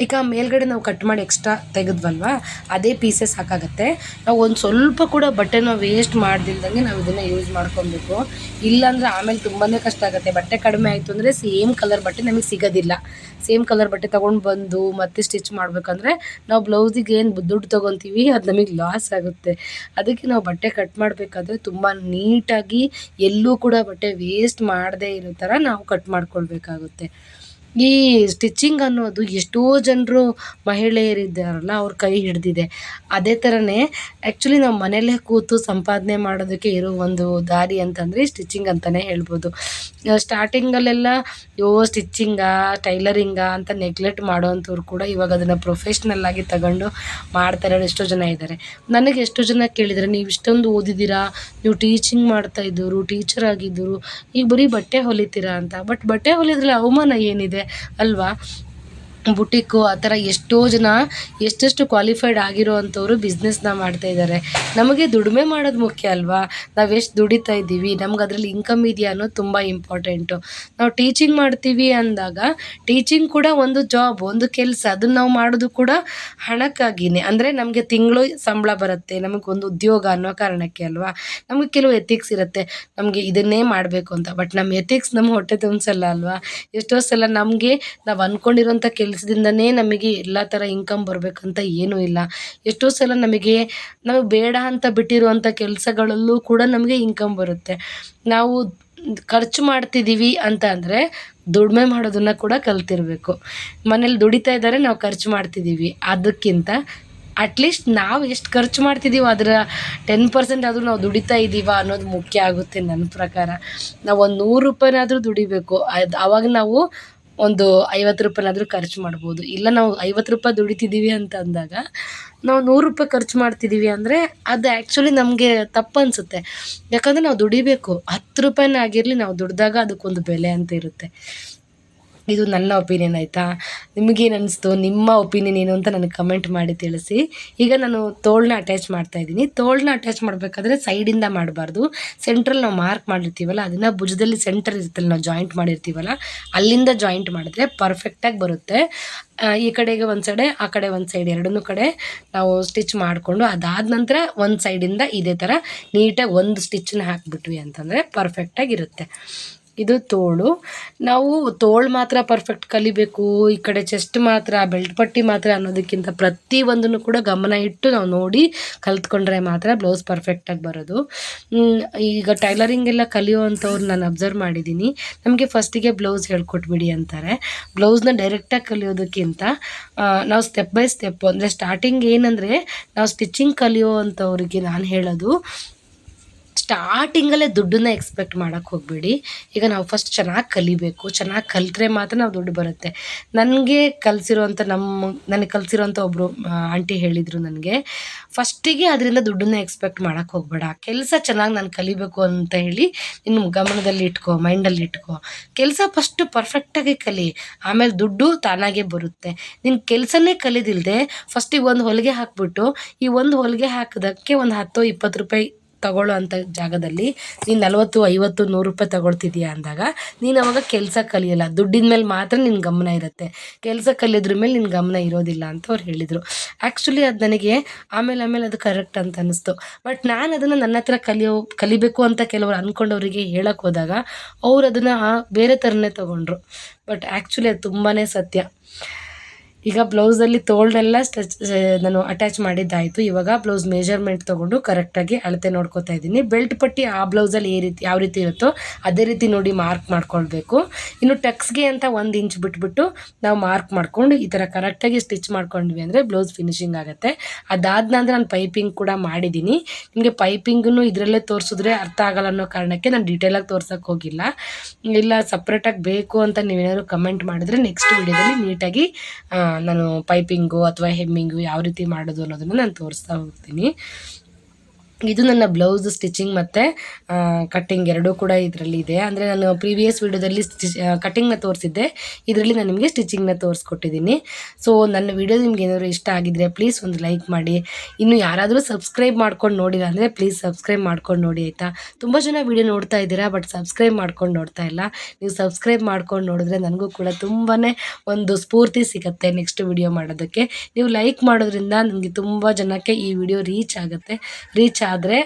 ಈಗ ಮೇಲ್ಗಡೆ ನಾವು ಕಟ್ ಮಾಡಿ ಎಕ್ಸ್ಟ್ರಾ ತೆಗೆದ್ವಲ್ವ, ಅದೇ ಪೀಸಸ್ ಹಾಕಾಗತ್ತೆ. ನಾವು ಒಂದು ಸ್ವಲ್ಪ ಕೂಡ ಬಟ್ಟೆನ ವೇಸ್ಟ್ ಮಾಡ್ದಿಲ್ದಂಗೆ ನಾವು ಇದನ್ನು ಯೂಸ್ ಮಾಡ್ಕೊಬೇಕು. ಇಲ್ಲಾಂದರೆ ಆಮೇಲೆ ತುಂಬಾ ಕಷ್ಟ ಆಗುತ್ತೆ. ಬಟ್ಟೆ ಕಡಿಮೆ ಆಯಿತು ಅಂದರೆ ಸೇಮ್ ಕಲರ್ ಬಟ್ಟೆ ನಮಗೆ ಸಿಗೋದಿಲ್ಲ. ಸೇಮ್ ಕಲರ್ ಬಟ್ಟೆ ತೊಗೊಂಡು ಬಂದು ಮತ್ತೆ ಸ್ಟಿಚ್ ಮಾಡಬೇಕಂದ್ರೆ ನಾವು ಬ್ಲೌಸಿಗೆ ಏನು ದುಡ್ಡು ತೊಗೊತೀವಿ, ಅದು ನಮಗೆ ಲಾಸ್ ಆಗುತ್ತೆ. ಅದಕ್ಕೆ ನಾವು ಬಟ್ಟೆ ಕಟ್ ಮಾಡಬೇಕಾದ್ರೆ ತುಂಬ ನೀಟಾಗಿ ಎಲ್ಲೂ ಕೂಡ ಬಟ್ಟೆ ವೇಸ್ಟ್ ಮಾಡದೇ ಇರೋ ಥರ ನಾವು ಕಟ್ ಮಾಡ್ಕೊಳ್ಬೇಕಾಗುತ್ತೆ. ಈ ಸ್ಟಿಚಿಂಗ್ ಅನ್ನೋದು ಎಷ್ಟೋ ಜನರು ಮಹಿಳೆಯರಿದ್ದಾರಲ್ಲ, ಅವ್ರ ಕೈ ಹಿಡಿದಿದೆ. ಅದೇ ಥರನೇ ಆ್ಯಕ್ಚುಲಿ ನಾವು ಮನೆಯಲ್ಲೇ ಕೂತು ಸಂಪಾದನೆ ಮಾಡೋದಕ್ಕೆ ಇರೋ ಒಂದು ದಾರಿ ಅಂತಂದರೆ ಸ್ಟಿಚಿಂಗ್ ಅಂತಲೇ ಹೇಳ್ಬೋದು. ಸ್ಟಾರ್ಟಿಂಗಲ್ಲೆಲ್ಲ ಯೋ ಸ್ಟಿಚ್ಚಿಂಗಾ ಟೈಲರಿಂಗಾ ಅಂತ ನೆಗ್ಲೆಕ್ಟ್ ಮಾಡೋವಂಥವ್ರು ಕೂಡ ಇವಾಗ ಅದನ್ನು ಪ್ರೊಫೆಷ್ನಲ್ ಆಗಿ ತಗೊಂಡು ಮಾಡ್ತಾರೆ ಎಷ್ಟೋ ಜನ ಇದ್ದಾರೆ ನನಗೆ ಎಷ್ಟೋ ಜನ ಕೇಳಿದರೆ, ನೀವು ಇಷ್ಟೊಂದು ಓದಿದ್ದೀರಾ? ನೀವು ಟೀಚಿಂಗ್ ಮಾಡ್ತಾ ಇದ್ದರು ಟೀಚರ್ ಆಗಿದ್ದರು, ಈಗ ಬರೀ ಬಟ್ಟೆ ಹೊಲಿತೀರಾ? ಅಂತ. ಬಟ್ ಬಟ್ಟೆ ಹೊಲಿದ್ರಲ್ಲಿ ಅವಮಾನ ಏನಿದೆ? ಅಲ್ವಾ? ಬುಟಿಕ್ಕು ಆ ಥರ ಎಷ್ಟೋ ಜನ ಎಷ್ಟೆಷ್ಟು ಕ್ವಾಲಿಫೈಡ್ ಆಗಿರೋ ಅಂಥವ್ರು ಬಿಸ್ನೆಸ್ನ ಮಾಡ್ತಾ ಇದ್ದಾರೆ. ನಮಗೆ ದುಡಿಮೆ ಮಾಡೋದು ಮುಖ್ಯ ಅಲ್ವಾ? ನಾವು ಎಷ್ಟು ದುಡಿತಾ ಇದ್ದೀವಿ? ನಮ್ಗೆ ಅದರಲ್ಲಿ ಇನ್ಕಮ್ ಇದೆಯಾ ಅನ್ನೋದು ತುಂಬ ಇಂಪಾರ್ಟೆಂಟು ನಾವು ಟೀಚಿಂಗ್ ಮಾಡ್ತೀವಿ ಅಂದಾಗ ಟೀಚಿಂಗ್ ಕೂಡ ಒಂದು ಜಾಬ್ ಒಂದು ಕೆಲಸ. ಅದನ್ನು ನಾವು ಮಾಡೋದು ಕೂಡ ಹಣಕ್ಕಾಗಿಯೇ ಅಂದರೆ ನಮಗೆ ತಿಂಗಳು ಸಂಬಳ ಬರುತ್ತೆ ನಮಗೊಂದು ಉದ್ಯೋಗ ಅನ್ನೋ ಕಾರಣಕ್ಕೆ ಅಲ್ವಾ? ನಮಗೆ ಕೆಲವು ಎಥಿಕ್ಸ್ ಇರುತ್ತೆ. ನಮಗೆ ಇದನ್ನೇ ಮಾಡಬೇಕು ಅಂತ. ಬಟ್ ನಮ್ಮ ಎಥಿಕ್ಸ್ ನಮ್ಮ ಹೊಟ್ಟೆ ತುಂಬಿಸಲ್ಲ ಅಲ್ವಾ? ಎಷ್ಟೋ ಸಲ ನಮಗೆ ನಾವು ಅಂದ್ಕೊಂಡಿರೋಂಥ ಕೆಲಸದಿಂದನೇ ನಮಗೆ ಎಲ್ಲ ಥರ ಇನ್ಕಮ್ ಬರಬೇಕಂತ ಏನೂ ಇಲ್ಲ. ಎಷ್ಟೋ ಸಲ ನಮಗೆ ನಾವು ಬೇಡ ಅಂತ ಬಿಟ್ಟಿರುವಂಥ ಕೆಲಸಗಳಲ್ಲೂ ಕೂಡ ನಮಗೆ ಇನ್ಕಮ್ ಬರುತ್ತೆ. ನಾವು ಖರ್ಚು ಮಾಡ್ತಿದ್ದೀವಿ ಅಂತ ಅಂದರೆ ದುಡಿಮೆ ಮಾಡೋದನ್ನು ಕೂಡ ಕಲ್ತಿರಬೇಕು. ಮನೇಲಿ ದುಡಿತಾ ಇದ್ದಾರೆ, ನಾವು ಖರ್ಚು ಮಾಡ್ತಿದ್ದೀವಿ ಅದಕ್ಕಿಂತ ಅಟ್ಲೀಸ್ಟ್ ನಾವು ಎಷ್ಟು ಖರ್ಚು ಮಾಡ್ತಿದ್ದೀವೋ ಅದರ ಟೆನ್ ಪರ್ಸೆಂಟ್ ಆದರೂ ನಾವು ದುಡಿತಾ ಇದ್ದೀವ ಅನ್ನೋದು ಮುಖ್ಯ ಆಗುತ್ತೆ ನನ್ನ ಪ್ರಕಾರ. ನಾವು ಒಂದು ನೂರು ರೂಪಾಯಿನಾದರೂ ದುಡಿಬೇಕು. ಅದು ಆವಾಗ ನಾವು ಒಂದು ಐವತ್ತು ರೂಪಾಯಿನಾದರೂ ಖರ್ಚು ಮಾಡ್ಬೋದು. ಇಲ್ಲ ನಾವು ಐವತ್ತು ರೂಪಾಯಿ ದುಡಿತಿದ್ದೀವಿ ಅಂತ ಅಂದಾಗ, ನಾವು ನೂರು ರೂಪಾಯಿ ಖರ್ಚು ಮಾಡ್ತಿದ್ದೀವಿ ಅಂದರೆ ಅದು ಆ್ಯಕ್ಚುಲಿ ನಮಗೆ ತಪ್ಪು ಅನಿಸುತ್ತೆ. ಯಾಕಂದರೆ ನಾವು ದುಡಿಬೇಕು. ಹತ್ತು ರೂಪಾಯಿನ ಆಗಿರಲಿ, ನಾವು ದುಡಿದಾಗ ಅದಕ್ಕೊಂದು ಬೆಲೆ ಅಂತ ಇರುತ್ತೆ. ಇದು ನನ್ನ ಒಪಿನಿಯನ್ ಆಯಿತಾ? ನಿಮಗೇನು ಅನಿಸ್ತು ನಿಮ್ಮ ಒಪಿನಿಯನ್ ಏನು ಅಂತ ನನಗೆ ಕಮೆಂಟ್ ಮಾಡಿ ತಿಳಿಸಿ. ಈಗ ನಾನು ತೋಳನ್ನ ಅಟ್ಯಾಚ್ ಮಾಡ್ತಾ ಇದ್ದೀನಿ. ತೋಳನ್ನ ಅಟ್ಯಾಚ್ ಮಾಡಬೇಕಾದ್ರೆ ಸೈಡಿಂದ ಮಾಡಬಾರ್ದು. ಸೆಂಟ್ರಲ್ಲಿ ನಾವು ಮಾರ್ಕ್ ಮಾಡಿರ್ತೀವಲ್ಲ, ಅದನ್ನು ಭುಜದಲ್ಲಿ ಸೆಂಟರ್ ಇರ್ತಲ್ಲ ನಾವು ಜಾಯಿಂಟ್ ಮಾಡಿರ್ತೀವಲ್ಲ, ಅಲ್ಲಿಂದ ಜಾಯಿಂಟ್ ಮಾಡಿದ್ರೆ ಪರ್ಫೆಕ್ಟಾಗಿ ಬರುತ್ತೆ. ಈ ಕಡೆಗೆ ಒಂದು ಸೈಡೆ ಆ ಕಡೆ ಒಂದು ಸೈಡ್ ಎರಡನ್ನೂ ಕಡೆ ನಾವು ಸ್ಟಿಚ್ ಮಾಡಿಕೊಂಡು ಅದಾದ ನಂತರ ಒಂದು ಸೈಡಿಂದ ಇದೇ ಥರ ನೀಟಾಗಿ ಒಂದು ಸ್ಟಿಚ್ನ ಹಾಕಿಬಿಟ್ವಿ ಅಂತಂದರೆ ಪರ್ಫೆಕ್ಟಾಗಿರುತ್ತೆ ಇದು ತೋಳು. ನಾವು ತೋಳು ಮಾತ್ರ ಪರ್ಫೆಕ್ಟ್ ಕಲಿಬೇಕು, ಈ ಕಡೆ ಚೆಸ್ಟ್ ಮಾತ್ರ ಬೆಲ್ಟ್ ಪಟ್ಟಿ ಮಾತ್ರ ಅನ್ನೋದಕ್ಕಿಂತ ಪ್ರತಿಯೊಂದನ್ನು ಕೂಡ ಗಮನ ಇಟ್ಟು ನಾವು ನೋಡಿ ಕಲ್ತ್ಕೊಂಡ್ರೆ ಮಾತ್ರ ಬ್ಲೌಸ್ ಪರ್ಫೆಕ್ಟಾಗಿ ಬರೋದು. ಈಗ ಟೈಲರಿಂಗ್ ಎಲ್ಲ ಕಲಿಯುವಂಥವ್ರು ನಾನು ಅಬ್ಸರ್ವ್ ಮಾಡಿದ್ದೀನಿ ನಮಗೆ ಫಸ್ಟಿಗೆ ಬ್ಲೌಸ್ ಹೇಳ್ಕೊಟ್ಬಿಡಿ ಅಂತಾರೆ. ಬ್ಲೌಸ್ನ ಡೈರೆಕ್ಟಾಗಿ ಕಲಿಯೋದಕ್ಕಿಂತ ನಾವು ಸ್ಟೆಪ್ ಬೈ ಸ್ಟೆಪ್ ಅಂದರೆ ಸ್ಟಾರ್ಟಿಂಗ್ ಏನಂದರೆ ನಾವು ಸ್ಟಿಚಿಂಗ್ ಕಲಿಯೋವಂಥವ್ರಿಗೆ ನಾನು ಹೇಳೋದು ಸ್ಟಾರ್ಟಿಂಗಲ್ಲೇ ದುಡ್ಡನ್ನ ಎಕ್ಸ್ಪೆಕ್ಟ್ ಮಾಡೋಕ್ಕೆ ಹೋಗಬೇಡಿ. ಈಗ ನಾವು ಫಸ್ಟ್ ಚೆನ್ನಾಗಿ ಕಲಿಬೇಕು, ಚೆನ್ನಾಗಿ ಕಲಿತ್ರೆ ಮಾತ್ರ ನಾವು ದುಡ್ಡು ಬರುತ್ತೆ. ನನಗೆ ಕಲಿಸಿರುವಂಥ ನಮ್ಮ ನನಗೆ ಕಲಿಸಿರುವಂಥ ಒಬ್ಬರು ಆಂಟಿ ಹೇಳಿದರು ನನಗೆ, ಫಸ್ಟಿಗೆ ಅದರಿಂದ ದುಡ್ಡನ್ನ ಎಕ್ಸ್ಪೆಕ್ಟ್ ಮಾಡೋಕ್ಕೆ ಹೋಗಬೇಡ. ಕೆಲಸ ಚೆನ್ನಾಗಿ ನಾನು ಕಲಿಬೇಕು ಅಂತ ಹೇಳಿ ನಿನ್ನ ಗಮನದಲ್ಲಿ ಇಟ್ಕೋ ಮೈಂಡಲ್ಲಿ ಇಟ್ಕೋ. ಕೆಲಸ ಫಸ್ಟು ಪರ್ಫೆಕ್ಟಾಗಿ ಕಲಿ. ಆಮೇಲೆ ದುಡ್ಡು ತಾನಾಗೆ ಬರುತ್ತೆ. ನಿನ್ನ ಕೆಲಸನೇ ಕಲಿದಿಲ್ಲದೆ ಫಸ್ಟಿಗೆ ಒಂದು ಹೊಲಿಗೆ ಹಾಕ್ಬಿಟ್ಟು, ಈ ಒಂದು ಹೊಲಿಗೆ ಹಾಕೋದಕ್ಕೆ ಒಂದು ಹತ್ತು ಇಪ್ಪತ್ತು ರೂಪಾಯಿ ತಗೊಳ್ಳೋ ಅಂಥ ಜಾಗದಲ್ಲಿ ನೀನು ನಲ್ವತ್ತು, ಐವತ್ತು, ನೂರು ರೂಪಾಯಿ ತಗೊಳ್ತಿದ್ದೀಯ ಅಂದಾಗ, ನೀನು ಅವಾಗ ಕೆಲಸ ಕಲಿಯಲ್ಲ. ದುಡ್ಡಿನ ಮೇಲೆ ಮಾತ್ರ ನಿನ್ನ ಗಮನ ಇರುತ್ತೆ. ಕೆಲಸ ಕಲಿಯೋದ್ರ ಮೇಲೆ ನಿನ್ನ ಗಮನ ಇರೋದಿಲ್ಲ ಅಂತ ಅವ್ರು ಹೇಳಿದರು. ಆ್ಯಕ್ಚುಲಿ ಅದು ನನಗೆ ಆಮೇಲೆ ಆಮೇಲೆ ಅದು ಕರೆಕ್ಟ್ ಅಂತ ಅನ್ನಿಸ್ತು ಬಟ್ ನಾನು ಅದನ್ನು ನನ್ನ ಹತ್ರ ಕಲಿಯೋ, ಕಲಿಬೇಕು ಅಂತ ಕೆಲವರು ಅಂದ್ಕೊಂಡವರಿಗೆ ಹೇಳಕ್ಕೆ ಹೋದಾಗ ಅವ್ರು ಅದನ್ನು ಬೇರೆ ಥರನೇ ತೊಗೊಂಡ್ರು. ಬಟ್ ಆ್ಯಕ್ಚುಲಿ ಅದು ತುಂಬಾ ಸತ್ಯ. ಈಗ ಬ್ಲೌಸಲ್ಲಿ ತೋಳ್ನೆಲ್ಲ ಸ್ಟಿಚ್ ನಾನು ಅಟ್ಯಾಚ್ ಮಾಡಿದ್ದಾಯಿತು. ಇವಾಗ ಬ್ಲೌಸ್ ಮೆಜರ್ಮೆಂಟ್ ತೊಗೊಂಡು ಕರೆಕ್ಟಾಗಿ ಅಳತೆ ನೋಡ್ಕೊತಾ ಇದ್ದೀನಿ. ಬೆಲ್ಟ್ ಪಟ್ಟಿ ಆ ಬ್ಲೌಸಲ್ಲಿ ಏ ರೀತಿ, ಯಾವ ರೀತಿ ಇರುತ್ತೋ ಅದೇ ರೀತಿ ನೋಡಿ ಮಾರ್ಕ್ ಮಾಡ್ಕೊಳ್ಬೇಕು. ಇನ್ನು ಟಕ್ಸ್ಗೆ ಅಂತ ಒಂದು ಇಂಚ್ ಬಿಟ್ಬಿಟ್ಟು ನಾವು ಮಾರ್ಕ್ ಮಾಡ್ಕೊಂಡು ಈ ಥರ ಕರೆಕ್ಟಾಗಿ ಸ್ಟಿಚ್ ಮಾಡ್ಕೊಂಡ್ವಿ ಅಂದರೆ ಬ್ಲೌಸ್ ಫಿನಿಶಿಂಗ್ ಆಗುತ್ತೆ. ಅದಾದ ನಾನು ಪೈಪಿಂಗ್ ಕೂಡ ಮಾಡಿದ್ದೀನಿ. ನಿಮಗೆ ಪೈಪಿಂಗನ್ನು ಇದರಲ್ಲೇ ತೋರಿಸಿದ್ರೆ ಅರ್ಥ ಆಗಲ್ಲ ಅನ್ನೋ ಕಾರಣಕ್ಕೆ ನಾನು ಡೀಟೇಲಾಗಿ ತೋರ್ಸೋಕ್ಕೆ ಹೋಗಿಲ್ಲ. ಇಲ್ಲ ಸಪ್ರೇಟಾಗಿ ಬೇಕು ಅಂತ ನೀವೇನಾದ್ರು ಕಮೆಂಟ್ ಮಾಡಿದ್ರೆ ನೆಕ್ಸ್ಟ್ ವೀಡಿಯೋದಲ್ಲಿ ನೀಟಾಗಿ ನಾನು ಪೈಪಿಂಗು ಅಥವಾ ಹೆಮ್ಮಿಂಗು ಯಾವ ರೀತಿ ಮಾಡೋದು ಅನ್ನೋದನ್ನು ನಾನು ತೋರಿಸ್ತಾ ಹೋಗ್ತೀನಿ. ಇದು ನನ್ನ ಬ್ಲೌಸ್ ಸ್ಟಿಚಿಂಗ್ ಮತ್ತು ಕಟ್ಟಿಂಗ್ ಎರಡೂ ಕೂಡ ಇದರಲ್ಲಿ ಇದೆ. ಅಂದರೆ ನಾನು ಪ್ರೀವಿಯಸ್ ವೀಡಿಯೋದಲ್ಲಿ ಸ್ಟಿಚ್ ಕಟ್ಟಿಂಗ್ನ ತೋರಿಸಿದ್ದೆ. ಇದರಲ್ಲಿ ನಾನು ನಿಮಗೆ ಸ್ಟಿಚಿಂಗ್ನ ತೋರಿಸ್ಕೊಟ್ಟಿದ್ದೀನಿ. ಸೊ ನನ್ನ ವೀಡಿಯೋ ನಿಮ್ಗೆ ಏನಾದರೂ ಇಷ್ಟ ಆಗಿದ್ರೆ ಪ್ಲೀಸ್ ಒಂದು ಲೈಕ್ ಮಾಡಿ. ಇನ್ನು ಯಾರಾದರೂ ಸಬ್ಸ್ಕ್ರೈಬ್ ಮಾಡ್ಕೊಂಡು ನೋಡಿಲ್ಲ ಅಂದರೆ ಪ್ಲೀಸ್ ಸಬ್ಸ್ಕ್ರೈಬ್ ಮಾಡ್ಕೊಂಡು ನೋಡಿ, ಆಯಿತಾ? ತುಂಬ ಜನ ವೀಡಿಯೋ ನೋಡ್ತಾ ಇದ್ದೀರಾ ಬಟ್ ಸಬ್ಸ್ಕ್ರೈಬ್ ಮಾಡ್ಕೊಂಡು ನೋಡ್ತಾ ಇಲ್ಲ. ನೀವು ಸಬ್ಸ್ಕ್ರೈಬ್ ಮಾಡ್ಕೊಂಡು ನೋಡಿದ್ರೆ ನನಗೂ ಕೂಡ ತುಂಬಾ ಒಂದು ಸ್ಫೂರ್ತಿ ಸಿಗುತ್ತೆ ನೆಕ್ಸ್ಟ್ ವಿಡಿಯೋ ಮಾಡೋದಕ್ಕೆ. ನೀವು ಲೈಕ್ ಮಾಡೋದ್ರಿಂದ ನನಗೆ ತುಂಬ ಜನಕ್ಕೆ ಈ ವಿಡಿಯೋ ರೀಚ್ ಆಗುತ್ತೆ. ರೀಚ್ ಆದರೆ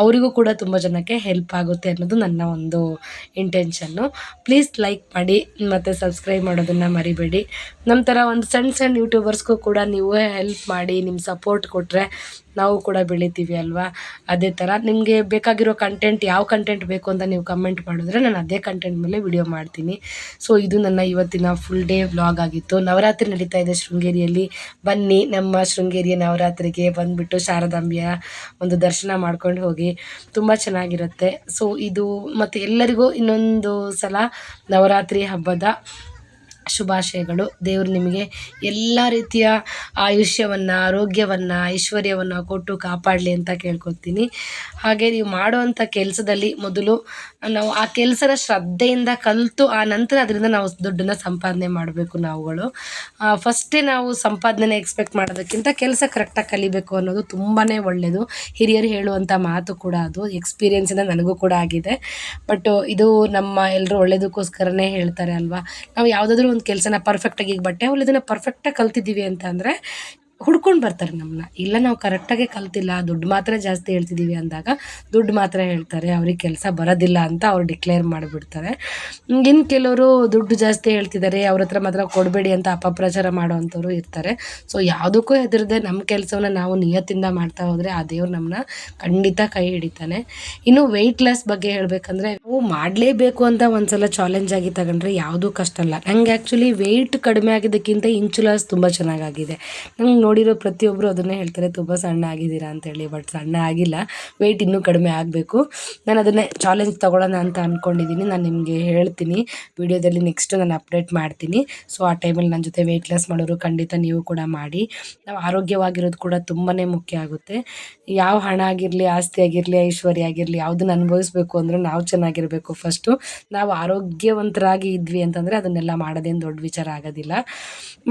ಅವರಿಗೂ ಕೂಡ ತುಂಬ ಜನಕ್ಕೆ ಹೆಲ್ಪ್ ಆಗುತ್ತೆ ಅನ್ನೋದು ನನ್ನ ಒಂದು ಇಂಟೆನ್ಷನ್ನು ಪ್ಲೀಸ್ ಲೈಕ್ ಮಾಡಿ, ಮತ್ತು ಸಬ್ಸ್ಕ್ರೈಬ್ ಮಾಡೋದನ್ನು ಮರಿಬೇಡಿ. ನಮ್ಮ ಥರ ಒಂದು ಸಣ್ಣ ಸಣ್ಣ ಯೂಟ್ಯೂಬರ್ಸ್ಗೂ ಕೂಡ ನೀವು ಹೆಲ್ಪ್ ಮಾಡಿ ನಿಮ್ಮ ಸಪೋರ್ಟ್ ಕೊಟ್ಟರೆ ನಾವು ಕೂಡ ಬೆಳಿತೀವಿ ಅಲ್ವಾ? ಅದೇ ಥರ ನಿಮಗೆ ಬೇಕಾಗಿರೋ ಕಂಟೆಂಟ್ ಯಾವ ಕಂಟೆಂಟ್ ಬೇಕು ಅಂತ ನೀವು ಕಮೆಂಟ್ ಮಾಡಿದ್ರೆ ನಾನು ಅದೇ ಕಂಟೆಂಟ್ ಮೇಲೆ ವಿಡಿಯೋ ಮಾಡ್ತೀನಿ. ಸೊ ಇದು ನನ್ನ ಇವತ್ತಿನ ಫುಲ್ ಡೇ ವ್ಲಾಗ್ ಆಗಿತ್ತು. ನವರಾತ್ರಿ ನಡೀತಾ ಇದೆ ಶೃಂಗೇರಿಯಲ್ಲಿ. ಬನ್ನಿ, ನಮ್ಮ ಶೃಂಗೇರಿಯ ನವರಾತ್ರಿಗೆ ಬಂದುಬಿಟ್ಟು ಶಾರದಾಂಬೆಯ ಒಂದು ದರ್ಶನ ಮಾಡ್ಕೊಂಡು ಹೋಗಿ. ತುಂಬ ಚೆನ್ನಾಗಿರುತ್ತೆ. ಸೊ ಇದು ಮತ್ತು ಎಲ್ಲರಿಗೂ ಇನ್ನೊಂದು ಸಲ ನವರಾತ್ರಿ ಹಬ್ಬದ ಶುಭಾಶಯಗಳು. ದೇವರು ನಿಮಗೆ ಎಲ್ಲ ರೀತಿಯ ಆಯುಷ್ಯವನ್ನು, ಆರೋಗ್ಯವನ್ನು, ಐಶ್ವರ್ಯವನ್ನು ಕೊಟ್ಟು ಕಾಪಾಡಲಿ ಅಂತ ಕೇಳ್ಕೊತೀನಿ ಹಾಗೆ ನೀವು ಮಾಡುವಂಥ ಕೆಲಸದಲ್ಲಿ ಮೊದಲು ನಾವು ಆ ಕೆಲಸನ ಶ್ರದ್ಧೆಯಿಂದ ಕಲಿತು ಆ ನಂತರ ಅದರಿಂದ ನಾವು ದುಡ್ಡನ್ನು ಸಂಪಾದನೆ ಮಾಡಬೇಕು ನಾವುಗಳು. ಫಸ್ಟೇ ನಾವು ಸಂಪಾದನೆ ಎಕ್ಸ್ಪೆಕ್ಟ್ ಮಾಡೋದಕ್ಕಿಂತ ಕೆಲಸ ಕರೆಕ್ಟಾಗಿ ಕಲಿಬೇಕು ಅನ್ನೋದು ತುಂಬಾ ಒಳ್ಳೆಯದು ಹಿರಿಯರು ಹೇಳುವಂಥ ಮಾತು ಕೂಡ ಅದು ಎಕ್ಸ್ಪೀರಿಯೆನ್ಸಿಂದ ನನಗೂ ಕೂಡ ಆಗಿದೆ. ಬಟ್ ಇದು ನಮ್ಮ ಎಲ್ಲರೂ ಒಳ್ಳೆಯದಕ್ಕೋಸ್ಕರನೇ ಹೇಳ್ತಾರೆ ಅಲ್ವಾ? ನಾವು ಯಾವುದಾದ್ರೂ ಒಂದು ಕೆಲಸನ ಪರ್ಫೆಕ್ಟಾಗಿ ಈಗ ಬಟ್ಟೆ ಹೊಲಿಯೋದನ್ನ ಪರ್ಫೆಕ್ಟಾಗಿ ಕಲ್ತಿದ್ದೀವಿ ಅಂತ ಅಂದರೆ ಹುಡ್ಕೊಂಡು ಬರ್ತಾರೆ ನಮ್ಮನ್ನ ಇಲ್ಲ ನಾವು ಕರೆಕ್ಟಾಗಿ ಕಲ್ತಿಲ್ಲ, ದುಡ್ಡು ಮಾತ್ರ ಜಾಸ್ತಿ ಹೇಳ್ತಿದ್ದೀವಿ ಅಂದಾಗ ದುಡ್ಡು ಮಾತ್ರ ಹೇಳ್ತಾರೆ, ಅವ್ರಿಗೆ ಕೆಲಸ ಬರೋದಿಲ್ಲ ಅಂತ ಅವ್ರು ಡಿಕ್ಲೇರ್ ಮಾಡಿಬಿಡ್ತಾರೆ. ಇನ್ನು ಕೆಲವರು ದುಡ್ಡು ಜಾಸ್ತಿ ಹೇಳ್ತಿದ್ದಾರೆ ಅವ್ರ ಹತ್ರ ಮಾತ್ರ ಕೊಡಬೇಡಿ ಅಂತ ಅಪಪ್ರಚಾರ ಮಾಡೋವಂಥವ್ರು ಇರ್ತಾರೆ. ಸೊ ಯಾವುದಕ್ಕೂ ಹೆದರದೆ ನಮ್ಮ ಕೆಲಸವನ್ನ ನಾವು ನಿಯತ್ತಿಂದ ಮಾಡ್ತಾ ಹೋದರೆ ಆ ದೇವ್ರು ನಮ್ಮನ್ನ ಖಂಡಿತ ಕೈ ಹಿಡಿತಾನೆ. ಇನ್ನು ವೆಯ್ಟ್ ಲಾಸ್ ಬಗ್ಗೆ ಹೇಳಬೇಕಂದ್ರೆ ನಾವು ಮಾಡಲೇಬೇಕು ಅಂತ ಒಂದ್ಸಲ ಚಾಲೆಂಜ್ ಆಗಿ ತಗೊಂಡ್ರೆ ಯಾವುದೂ ಕಷ್ಟ ಅಲ್ಲ. ನಂಗೆ ಆ್ಯಕ್ಚುಲಿ ವೆಯ್ಟ್ ಕಡಿಮೆ ಆಗಿದ್ದಕ್ಕಿಂತ ಇಂಚು ಲಾಸ್ ತುಂಬ ಚೆನ್ನಾಗಾಗಿದೆ. ನಂಗೆ ನೋಡಿರೋ ಪ್ರತಿಯೊಬ್ಬರು ಅದನ್ನೇ ಹೇಳ್ತಾರೆ, ತುಂಬ ಸಣ್ಣ ಆಗಿದ್ದೀರಾ? ಅಂತೇಳಿ ಬಟ್ ಸಣ್ಣ ಆಗಿಲ್ಲ. ವೆಯ್ಟ್ ಇನ್ನೂ ಕಡಿಮೆ ಆಗಬೇಕು. ನಾನು ಅದನ್ನೇ ಚಾಲೆಂಜ್ ತೊಗೊಳ್ಳೋಣ ಅಂತ ಅಂದ್ಕೊಂಡಿದ್ದೀನಿ ನಾನು ನಿಮಗೆ ಹೇಳ್ತೀನಿ. ವಿಡಿಯೋದಲ್ಲಿ ನೆಕ್ಸ್ಟ್ ನಾನು ಅಪ್ಡೇಟ್ ಮಾಡ್ತೀನಿ. ಸೊ ಆ ಟೈಮಲ್ಲಿ ನನ್ನ ಜೊತೆ ವೆಯ್ಟ್ ಲಾಸ್ ಮಾಡೋರು ಖಂಡಿತ ನೀವು ಕೂಡ ಮಾಡಿ. ನಾವು ಆರೋಗ್ಯವಾಗಿರೋದು ಕೂಡ ತುಂಬಾ ಮುಖ್ಯ ಆಗುತ್ತೆ. ಯಾವ ಹಣ ಆಗಿರಲಿ, ಆಸ್ತಿ ಆಗಿರಲಿ, ಐಶ್ವರ್ಯ ಆಗಿರಲಿ ಯಾವುದನ್ನು ಅನುಭವಿಸ್ಬೇಕು ಅಂದರೆ ನಾವು ಚೆನ್ನಾಗಿರಬೇಕು ಫಸ್ಟು ನಾವು ಆರೋಗ್ಯವಂತರಾಗಿ ಇದ್ವಿ ಅಂತಂದರೆ ಅದನ್ನೆಲ್ಲ ಮಾಡೋದೇನು ದೊಡ್ಡ ವಿಚಾರ ಆಗೋದಿಲ್ಲ.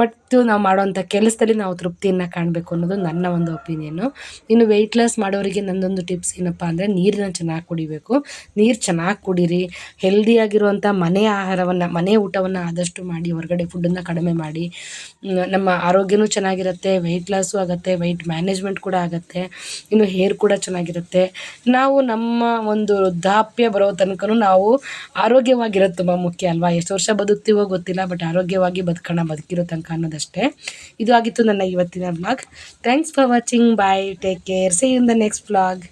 ಮತ್ತು ನಾವು ಮಾಡೋವಂಥ ಕೆಲಸದಲ್ಲಿ ನಾವು ತೃಪ್ತಿ ಕಾಣಬೇಕು ಅನ್ನೋದು ನನ್ನ ಒಂದು ಒಪಿನಿಯನ್ನು ಇನ್ನು ವೆಯ್ಟ್ ಲಾಸ್ ಮಾಡೋರಿಗೆ ನನ್ನೊಂದು ಟಿಪ್ಸ್ ಏನಪ್ಪ ಅಂದರೆ ನೀರನ್ನ ಚೆನ್ನಾಗಿ ಕುಡಿಬೇಕು. ನೀರು ಚೆನ್ನಾಗಿ ಕುಡೀರಿ. ಹೆಲ್ದಿಯಾಗಿರುವಂಥ ಮನೆ ಆಹಾರವನ್ನು, ಮನೆ ಊಟವನ್ನು ಆದಷ್ಟು ಮಾಡಿ, ಹೊರಗಡೆ ಫುಡ್ಡನ್ನು ಕಡಿಮೆ ಮಾಡಿ. ನಮ್ಮ ಆರೋಗ್ಯನೂ ಚೆನ್ನಾಗಿರುತ್ತೆ ವೆಯ್ಟ್ ಲಾಸು ಆಗುತ್ತೆ ವೆಯ್ಟ್ ಮ್ಯಾನೇಜ್ಮೆಂಟ್ ಕೂಡ ಆಗುತ್ತೆ, ಇನ್ನು ಹೇರ್ ಕೂಡ ಚೆನ್ನಾಗಿರುತ್ತೆ. ನಾವು ನಮ್ಮ ಒಂದು ವೃದ್ಧಾಪ್ಯ ಬರೋ ತನಕ ನಾವು ಆರೋಗ್ಯವಾಗಿರೋದು ತುಂಬ ಮುಖ್ಯ ಅಲ್ವಾ? ಎಷ್ಟು ವರ್ಷ ಬದುಕ್ತೀವೋ ಗೊತ್ತಿಲ್ಲ ಬಟ್ ಆರೋಗ್ಯವಾಗಿ ಬದುಕೋಣ, ಬದುಕಿರೋ ತನಕ ಅನ್ನೋದಷ್ಟೇ. ಇದು ಆಗಿತ್ತು ನನ್ನ ಇವತ್ತಿನ vlog thanks for watching. Bye. Take care. See you in the next vlog